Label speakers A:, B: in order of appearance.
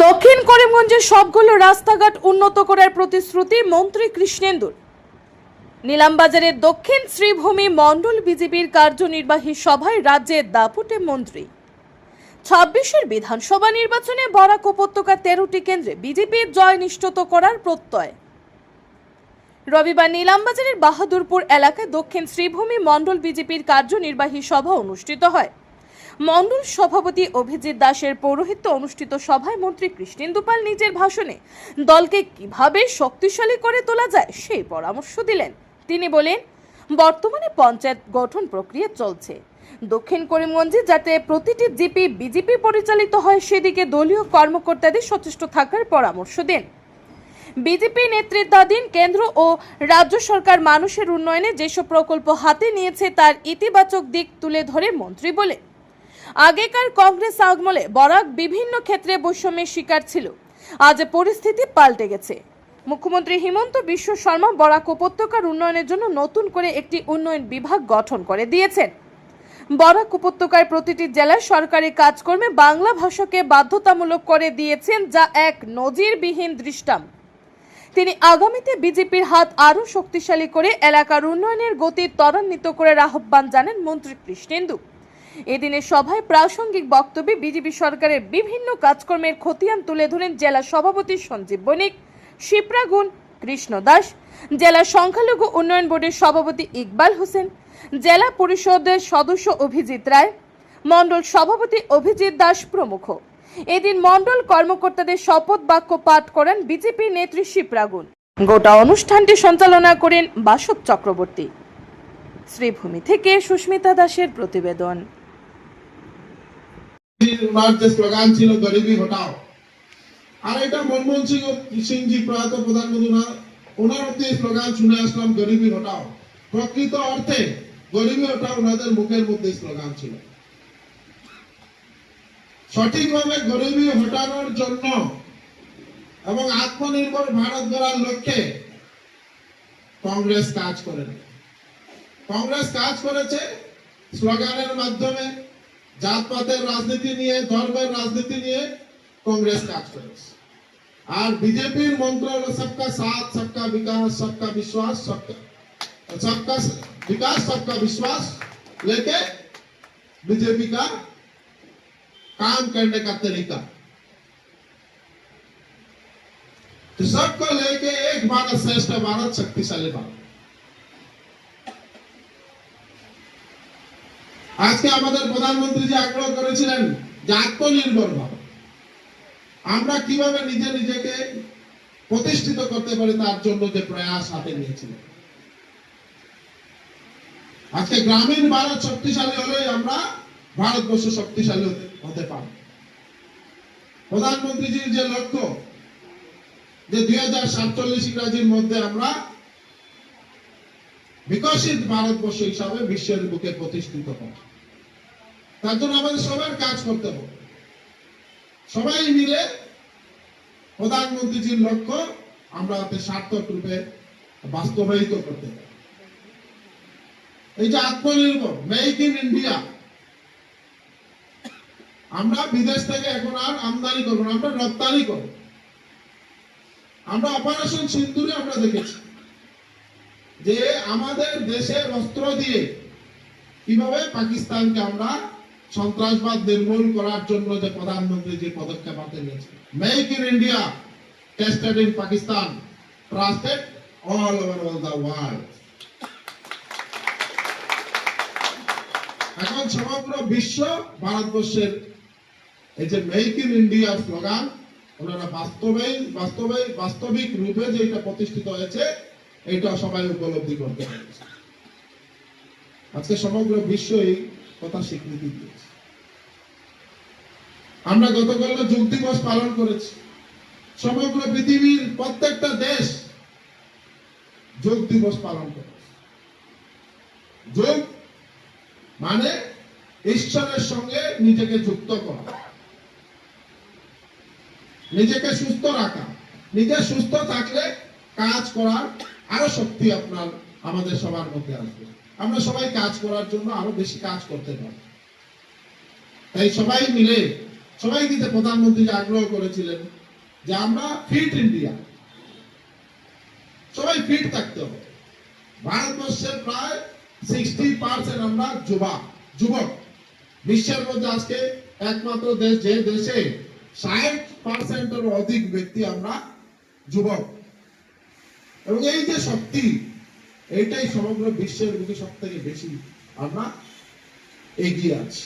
A: দক্ষিণ করিমগঞ্জের সবগুলো রাস্তাঘাট উন্নত করার প্রতিশ্রুতি মন্ত্রী কৃষ্ণেন্দুর। নিলামবাজারের দক্ষিণ শ্রীভূমি মণ্ডল বিজেপির কার্যনির্বাহী সভায় রাজ্যের দাপুটে মন্ত্রী। ছাব্বিশের বিধানসভা নির্বাচনে বরাক উপত্যকার তেরোটি কেন্দ্রে বিজেপির জয় নিশ্চিত করার প্রত্যয়। রবিবার নিলামবাজারের বাহাদুরপুর এলাকায় দক্ষিণ শ্রীভূমি মণ্ডল বিজেপির কার্যনির্বাহী সভা অনুষ্ঠিত হয়। মণ্ডল সভাপতি অভিজিৎ দাসের পৌরোহিত্য অনুষ্ঠিত সভায় মন্ত্রী কৃষ্ণেন্দু পাল নিজের ভাষণে দলকে কীভাবে শক্তিশালী করে তোলা যায় সেই পরামর্শ দিলেন। তিনি বলেন, বর্তমানে পঞ্চায়েত গঠন প্রক্রিয়া চলছে। দক্ষিণ করিমগঞ্জে যাতে প্রতিটি জিপি বিজেপি পরিচালিত হয়, সেদিকে দলীয় কর্মকর্তাদের সচেষ্ট থাকার পরামর্শ দেন। বিজেপি নেতৃত্বাধীন কেন্দ্র ও রাজ্য সরকার মানুষের উন্নয়নে যেসব প্রকল্প হাতে নিয়েছে, তার ইতিবাচক দিক তুলে ধরে মন্ত্রী বলে আগেকার কংগ্রেস আগমলে বরাক বিভিন্ন ক্ষেত্রে বৈষম্যের শিকার ছিল। আজ পরিস্থিতি পাল্টে গেছে। মুখ্যমন্ত্রী হিমন্ত বিশ্ব শর্মা বরাক উপত্যকার উন্নয়নের জন্য নতুন করে একটি উন্নয়ন বিভাগ গঠন করে দিয়েছেন। বরাক উপত্যকার প্রতিটি জেলায় সরকারি কাজকর্মে বাংলা ভাষাকে বাধ্যতামূলক করে দিয়েছেন, যা এক নজিরবিহীন দৃষ্টান্ত। তিনি আগামীতে বিজেপির হাত আরও শক্তিশালী করে এলাকার উন্নয়নের গতি ত্বরান্বিত করার আহ্বান জানান মন্ত্রী কৃষ্ণেন্দু। এদিনের সভায় প্রাসঙ্গিক বক্তব্যে বিজেপি সরকারের বিভিন্ন কাজকর্মের খতিয়ান তুলে ধরেন জেলা সভাপতি সঞ্জীব বণিক শিপ্রাগুন কৃষ্ণ দাস, জেলা সংখ্যালঘু উন্নয়ন বোর্ডের সভাপতি ইকবাল হোসেন, জেলা পরিষদের সদস্য অভিজিৎ রায়, মণ্ডল সভাপতি অভিজিৎ দাস প্রমুখ। এদিন মণ্ডল কর্মকর্তাদের শপথ বাক্য পাঠ করেন বিজেপি নেত্রী শিপ্রাগুন গোটা অনুষ্ঠানটি সঞ্চালনা করেন বাসব চক্রবর্তী। শ্রীভূমি থেকে সুস্মিতা দাসের প্রতিবেদন।
B: স্লোগান ছিল হটাও। আর এটা মনমোহন সিং সিং জি প্রয়াত প্রধানমন্ত্রী ওনার অব্দি স্লোগান শুনে আসলাম হটাও। প্রকৃত অর্থে হটাও ওনাদের মুখের মধ্যে স্লোগান ছিল। সঠিকভাবে গরিবি হটানোর জন্য এবং আত্মনির্ভর ভারত গড়ার লক্ষ্যে কংগ্রেস কাজ করে কংগ্রেস কাজ করেছে স্লোগানের মাধ্যমে। জাতপাতের রাজনীতি নিয়ে ধর্মের রাজনীতি নিয়ে কংগ্রেস কাজ করেছে আর বিজেপির মন্ত্র হলো সবকা সাথ সবকা বিকাশ সবকা বিশ্বাস সবকা सबका विकास सबका विश्वास लेके बीजेपी का काम करने का तरीका तो सबको लेके एक भारत श्रेष्ठ भारत शक्तिशाली भारत আজকে আমাদের প্রধানমন্ত্রী যে আগ্রহ করেছিলেন যে আত্মনির্ভর ভারত, আমরা কীভাবে নিজে নিজেকে প্রতিষ্ঠিত করতে পারি তার জন্য যে প্রয়াস হাতে নিয়েছিলেন। আজকে গ্রামীণ ভারত শক্তিশালী হলেই আমরা ভারতবর্ষ শক্তিশালী হতে হতে পারব। প্রধানমন্ত্রীজির যে লক্ষ্য যে দুই হাজার সাতচল্লিশ ইংরাজির মধ্যে আমরা বিকশিত ভারতবর্ষ হিসাবে বিশ্বের বুকে প্রতিষ্ঠিত হব তার জন্য আমাদের সবার কাজ করতে হবে। সবাই মিলে প্রধানমন্ত্রীজির লক্ষ্য আমরা সার্থক রূপে বাস্তবায়িত করতে এই যে আত্মনির্ভর, মেক ইন ইন্ডিয়া, আমরা বিদেশ থেকে এখন আর আমদানি করব আমরা রপ্তানি করব। আমরা অপারেশন সিন্দুরে আমরা দেখেছি। যে আমাদের দেশের অস্ত্র দিয়ে কীভাবে পাকিস্তানকে আমরা সন্ত্রাসবাদ নির্মূল করার জন্য যে প্রধানমন্ত্রী যে পদক্ষেপ হাতে নিয়েছে। Make in India tested in Pakistan trusted all over all the world এখন সমগ্র বিশ্ব ভারতবর্ষের এই যে মেক ইন ইন্ডিয়া স্লোগান ওনারা বাস্তবে বাস্তবে বাস্তবিক রূপে যে এটা প্রতিষ্ঠিত হয়েছে এটা সবাই উপলব্ধি করতে পেরেছে। আজকে সমগ্র বিশ্ব এই কথা স্বীকৃতি দিয়েছে। আমরা গতকাল যোগ দিবস পালন করেছি। সমগ্র পৃথিবীর প্রত্যেকটা দেশ যোগ দিবস পালন করেছে। যোগ মানে ঈশ্বরের সঙ্গে নিজেকে যুক্ত করা। নিজেকে সুস্থ রাখা। নিজে সুস্থ থাকলে কাজ করার আরও শক্তি আপনার, আমাদের সবার মধ্যে আসবে। আমরা সবাই কাজ করার জন্য আরও বেশি কাজ করতে পারি। তাই সবাই মিলে, সবাই কিন্তু প্রধানমন্ত্রী আগ্রহ করেছিলেন যে আমরা ফিট ইন্ডিয়া। সবাই ফিট থাকতে হবে। ভারতবর্ষের প্রায় সিক্সটি পার্সেন্ট আমরা যুবা যুবক। বিশ্বের মধ্যে আজকে একমাত্র দেশ, যে দেশে ষাট পার্সেন্টের অধিক ব্যক্তি আমরা যুবক। এবং এই যে শক্তি এটাই সমগ্র বিশ্বের বুকে সব থেকে বেশি আমরা এগিয়ে আছি